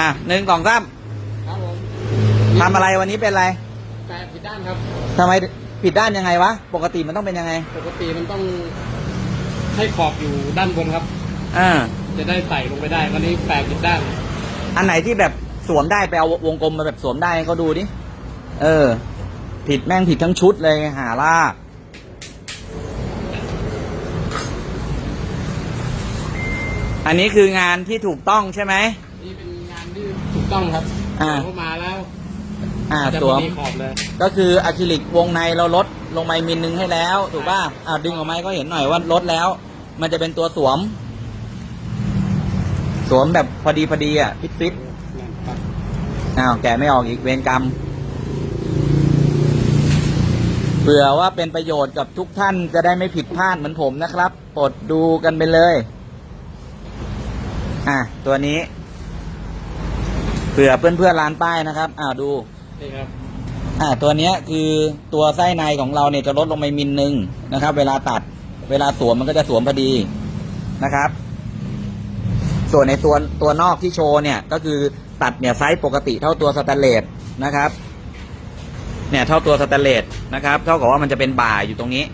อะหนึ่งสองสามครับผมทำอะไรวันนี้เป็นอะไรแปลผิดด้านครับทำไมผิดด้านยังไงวะ ปกติมันต้องเป็นยังไง ปกติมันต้องให้ขอบอยู่ด้านบนครับ อ่า จะได้ใส่ลงไปได้วันนี้แปลผิดด้าน อันไหนที่แบบสวมได้ไปเอาวงกลมมาแบบสวมได้ให้เขาดูดิ เออ ผิดแม่งผิดทั้งชุดเลยหาลากอันนี้คืองานที่ถูกต้องใช่ไหมนี่เป็นงานที่ถูก ต้องครับอ่า เข้ามาแล้วอ่าจะสวมมีขอบเลยก็คืออะคริลิกวงในเราลดลงไปมิลนึงให้แล้ว ถูกป่ะอ่าดึงออกมาให้ก็เห็นหน่อยว่าลดแล้ว มันจะเป็นตัวสวม สวมแบบพอดีพอดีอะฟิตฟิตครับอ้าวแกะไม่ออกอีกเวรกรรมเผื่อว่าเป็นประโยชน์กับทุกท่านจะได้ไม่ผิดพลาดเหมือนผมนะครับโปรดดูกันไปเลย อะตัวนี้เผื่อเพื่อนๆร้านป้ายนะครับอ้าวดูนี่ครับอ่าตัวเนี้ยคือตัวไส้ในของเราเนี่ยจะลดลงไปมิลหนึ่งนะครับ เวลาตัด เวลาสวมมันก็จะสวมพอดีนะครับ ส่วนในตัวตัวนอกที่โชว์เนี่ย ก็คือตัดเนี่ยไซส์ปกติเท่าตัวสแตนเลสนะครับ เนี่ยเท่าตัวสแตนเลสนะครับ เท่ากับว่ามันจะเป็นบ่าอยู่ตรงนี้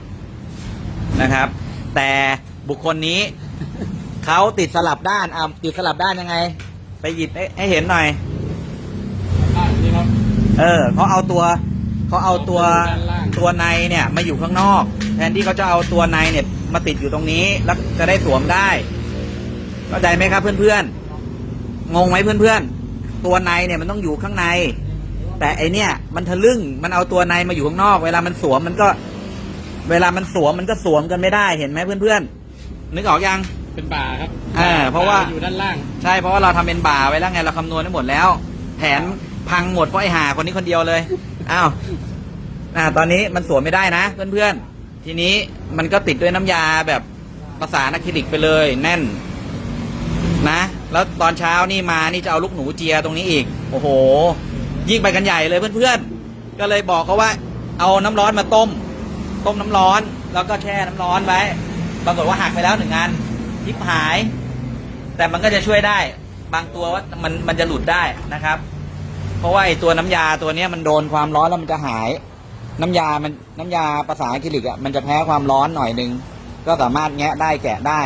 นะครับ แต่บุคคลนี้เขาติดสลับด้านอ่าติดสลับด้านยังไง ไปหยิบให้ให้เห็นหน่อยด้านนี้ครับ เออเขาเอาตัวเขาเอาตัวด้านล่างตัวในเนี่ยมาอยู่ข้างนอก แทนที่เขาจะเอาตัวในเนี่ย มาติดอยู่ตรงนี้แล้วจะได้สวมได้เข้าใจไหมครับเพื่อนๆงงไหมเพื่อนๆตัวในเนี่ยมันต้องอยู่ข้างใน แต่ไอเนี่ย มันทะลึ่งมันเอาตัวในมาอยู่ข้างนอก เวลามันสวมมันก็ เวลามันสวมมันก็สวมกันไม่ได้เห็นไหมเพื่อนๆนึกออกยังเป็นบ่าครับอ่าเพราะว่าบ่อยู่ด้านล่าง ใช่เพราะว่าเราทำเป็นบ่าไว้แล้วไงเราคำนวณได้หมดแล้ว แผน พังหมดเพราะไอห่าคนนี้คนเดียวเลยอ้าวอ่าตอนนี้มันสวมไม่ได้นะเพื่อนๆ ทีนี้มันก็ติดด้วยน้ำยาแบบภาษานอะคริลิกไปเลย แน่น นะ แล้วตอนเช้านี่มานี่จะเอาลูกหนูเจียตรงนี้อีก โอ้โห ยิ่งไปกันใหญ่เลยเพื่อนๆ ก็เลยบอกเขาว่า เอาน้ำร้อนมาต้ม ต้มน้ำร้อน แล้วก็แช่น้ำร้อนไว้ปรากฏว่าหักไปแล้วหนึ่งอันทิพหาย แต่มันก็จะช่วยได้ บางตัวว่ามันมันจะหลุดได้นะครับ เพราะว่าไอ้ตัวน้ำยาตัวเนี้ยมันโดนความร้อนแล้วมันจะหาย น้ำยามันน้ำยาภาษาอะคริลิกอะมันจะแพ้ความร้อนหน่อยหนึงก็สามารถแงะได้แกะได้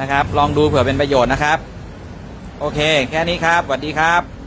นะครับ ลองดูเผื่อเป็นประโยชน์นะครับ โอเค แค่นี้ครับสวัสดีครับ